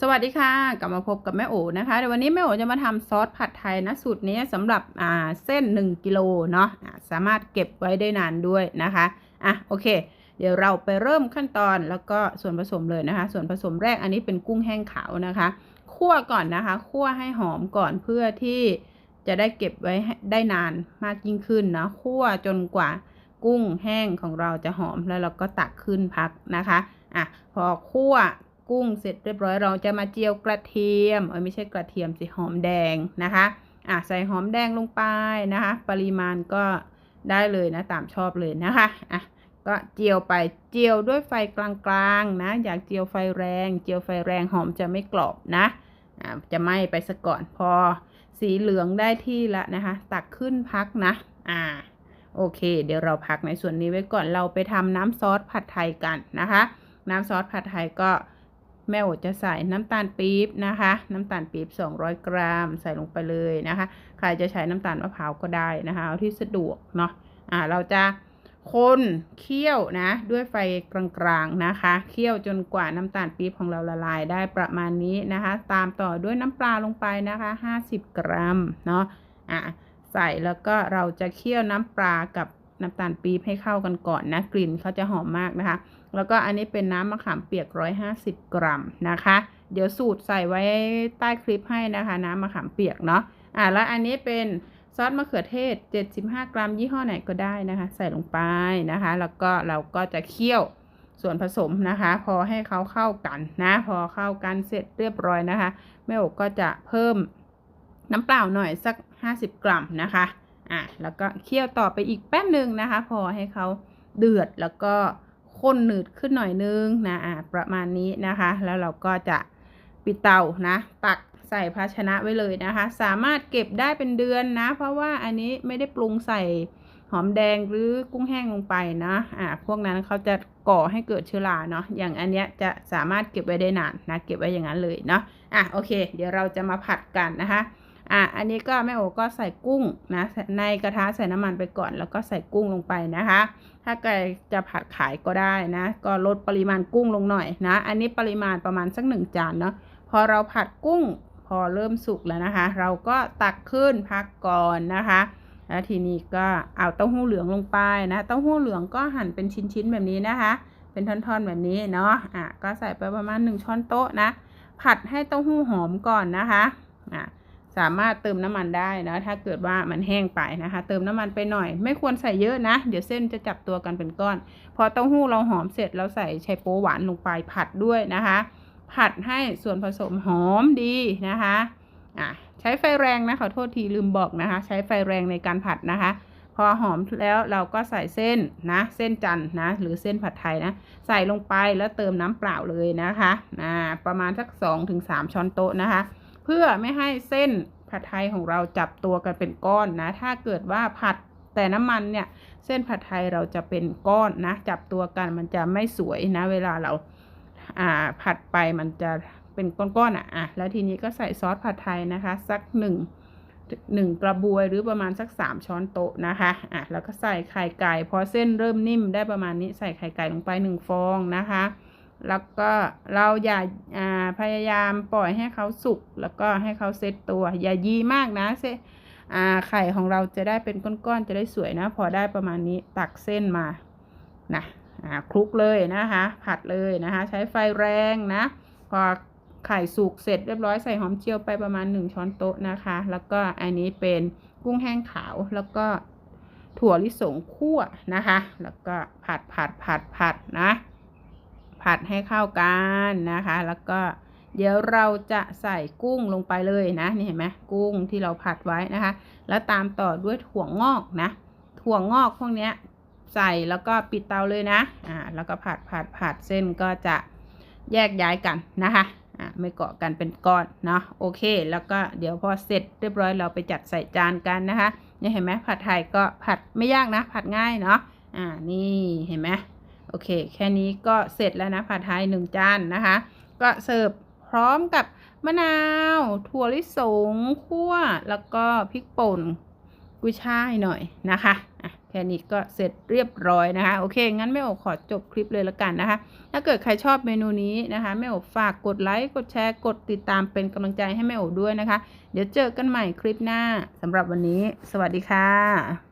สวัสดีค่ะ กลับมาพบกับแม่โอนะคะเดี๋ยววันนี้แม่โอจะมาทำซอสผัดไทยนะสูตรนี้สำหรับอ่าเส้น 1กิโลเนาะสามารถเก็บไว้ได้นานด้วยนะคะอะโอเค เดี๋ยวเราไปเริ่มขั้นตอนแล้วก็ส่วนผสมเลยนะคะ ส่วนผสมแรกอันนี้เป็นกุ้งแห้งขาวนะคะคั่วก่อนนะคะคั่วให้หอมก่อนเพื่อที่จะได้เก็บไว้ได้นานมากยิ่งขึ้นนะคั่วจนกว่ากุ้งแห้งของเราจะหอมแล้วเราก็ตักขึ้นพักนะคะอะพอคั่ว กุ้งเสร็จเรียบร้อยเราจะมาเจียวกระเทียมเออไม่ใช่กระเทียมสิหอมแดงนะคะอะใส่หอมแดงลงไปนะคะ ปริมาณก็ได้เลยนะตามชอบเลยนะคะอะก็เจียวไปเจียวด้วยไฟกลางๆนะอยากเจียวไฟแรง เจียวไฟแรงหอมจะไม่กรอบนะอะจะไหม้ไปซะก่อนพอ สีเหลืองได้ที่ละนะคะ ตักขึ้นพักนะอ่าโอเค เดี๋ยวเราพักในส่วนนี้ไว้ก่อนเราไปทำน้ำซอสผัดไทยกันนะคะ น้ำซอสผัดไทยก็ แม่โอจะใส่น้ำตาลปี๊บนะคะ น้ำตาลปี๊บ200 กรัม ใส่ลงไปเลยนะคะ ใครจะใช้น้ำตาลมะพร้าวก็ได้นะคะเอาที่สะดวกเนาะอ่าเราจะคนเคี่ยวนะด้วยไฟกลางๆนะคะ เคี่ยวจนกว่าน้ำตาลปี๊บของเราละลายได้ประมาณนี้นะคะ ตามต่อด้วยน้ำปลาลงไปนะคะ 50 กรัมเนาะอ่าใส่แล้วก็เราจะเคี่ยวน้ำปลากับ น้ำตาลปี๊บให้เข้ากันก่อนนะกลิ่นเขาจะหอมมากนะคะ แล้วก็อันนี้เป็นน้ำมะขามเปียก 150 กรัมนะคะ เดี๋ยวสูตรใส่ไว้ใต้คลิปให้นะคะ น้ำมะขามเปียกเนาะอ่าแล้วอันนี้เป็นซอสมะเขือเทศ 75 กรัม ยี่ห้อไหนก็ได้นะคะ ใส่ลงไปนะคะ แล้วก็เราก็จะเคี่ยวส่วนผสมนะคะ พอให้เขาเข้ากันนะ พอเข้ากันเสร็จเรียบร้อยนะคะแม่อกก็จะเพิ่มน้ำเปล่าหน่อยสัก 50 กรัมนะคะ อะแล้วก็เคี่ยวต่อไปอีกแป๊บหนึ่งนะคะ พอให้เขาเดือดแล้วก็ข้นหนืดขึ้นหน่อยนึงนะอะประมาณนี้นะคะ แล้วเราก็จะปิดเตานะตักใส่ภาชนะไว้เลยนะคะ สามารถเก็บได้เป็นเดือนนะ เพราะว่าอันนี้ไม่ได้ปรุงใส่หอมแดงหรือกุ้งแห้งลงไปนะอะพวกนั้นเขาจะก่อให้เกิดเชื้อราเนาะอย่างอันเนี้ยจะสามารถเก็บไว้ได้นานนะเก็บไว้อย่างนั้นเลยเนาะอะโอเค เดี๋ยวเราจะมาผัดกันนะคะ อะอันนี้ก็แม่โอก็ใส่กุ้งนะในกระทะใส่น้ำมันไปก่อน แล้วก็ใส่กุ้งลงไปนะคะ ถ้าใครจะผัดขายก็ได้นะ ก็ลดปริมาณกุ้งลงหน่อยนะ อันนี้ปริมาณประมาณสักหนึ่งจานเนาะพอเราผัดกุ้งพอเริ่มสุกแล้วนะคะ เราก็ตักขึ้นพักก่อนนะคะ แล้วทีนี้ก็เอาเต้าหู้เหลืองลงไปนะเต้าหู้เหลืองก็หั่นเป็นชิ้นๆแบบนี้นะคะ เป็นท่อนๆแบบนี้เนาะอะก็ใส่ไปประมาณหนึ่งช้อนโต๊ะนะ ผัดให้เต้าหู้หอมก่อนนะคะอะ สามารถเติมน้ำมันได้นะ ถ้าเกิดว่ามันแห้งไปนะคะ เติมน้ำมันไปหน่อย ไม่ควรใส่เยอะนะ เดี๋ยวเส้นจะจับตัวกันเป็นก้อน พอเต้าหู้เราหอมเสร็จเราใส่ไชโป๊หวานลงไปผัดด้วยนะคะ ผัดให้ส่วนผสมหอมดีนะคะอะใช้ไฟแรงนะขอโทษทีลืมบอกนะคะ ใช้ไฟแรงในการผัดนะคะ พอหอมแล้วเราก็ใส่เส้นนะ เส้นจันนะ หรือเส้นผัดไทยนะ ใส่ลงไปแล้วเติมน้ำเปล่าเลยนะคะอ่าประมาณสัก 2-3 ช้อนโต๊ะนะคะ เพื่อไม่ให้เส้นผัดไทยของเราจับตัวกันเป็นก้อนนะ ถ้าเกิดว่าผัดแต่น้ำมันเนี่ยเส้นผัดไทยเราจะเป็นก้อนนะ จับตัวกันมันจะไม่สวยนะ เวลาเราอ่าผัดไปมันจะเป็นก้อนๆอะอะแล้วทีนี้ก็ใส่ซอสผัดไทยนะคะ สักหนึ่งหนึ่งกระบวยหรือประมาณสักสามช้อนโต๊ะนะคะอะแล้วก็ใส่ไข่ไก่พอเส้นเริ่มนิ่มได้ประมาณนี้ใส่ไข่ไก่ลงไปหนึ่งฟองนะคะ แล้วก็เราอย่าาพยายามปล่อยให้เขาสุก แล้วก็ให้เขาเซตตัว อย่ายีมากนะเซอ่าไข่ของเราจะได้เป็นก้อนๆ จะได้สวยนะ พอได้ประมาณนี้ตักเส้นมา นะอ่าคลุกเลยนะคะ ผัดเลยนะคะ ใช้ไฟแรงนะ พอไข่สุกเสร็จเรียบร้อยใส่หอมเจียวไปประมาณ 1 ช้อนโต๊ะนะคะ แล้วก็อันนี้เป็นกุ้งแห้งขาวแล้วก็ถั่วลิสงคั่วนะคะ แล้วก็ผัดผัดผัดผัดนะ ผัดให้เข้ากันนะคะ แล้วก็เดี๋ยวเราจะใส่กุ้งลงไปเลยนะนี่เห็นไหมกุ้งที่เราผัดไว้นะคะ แล้วตามต่อด้วยถั่วงอกนะถั่วงอกพวกนี้ใส่แล้วก็ปิดเตาเลยนะอ่าแล้วก็ผัดผัดผัดเส้นก็จะแยกย้ายกันนะคะอ่าไม่เกาะกันเป็นก้อนเนาะโอเค แล้วก็เดี๋ยวพอเสร็จเรียบร้อยเราไปจัดใส่จานกันนะคะนี่เห็นไหมผัดไทยก็ผัดไม่ยากนะ ผัดง่ายเนาะอ่านี่เห็นไหม โอเค แค่นี้ก็เสร็จแล้วนะผัดไทยหนึ่งจานนะคะ ก็เสิร์ฟพร้อมกับมะนาว ถั่วลิสงคั่ว แล้วก็พริกป่นกุยช่ายหน่อยนะคะแค่ค่นี้ก็เสร็จเรียบร้อยนะคะ โอเค งั้นแม่โอขอจบคลิปเลยละกันนะคะ ถ้าเกิดใครชอบเมนูนี้นะคะแม่โอฝากกดไลค์กดแชร์กดติดตามเป็นกำลังใจให้แม่โอด้วยนะคะ เดี๋ยวเจอกันใหม่คลิปหน้าสำหรับวันนี้ สวัสดีค่ะ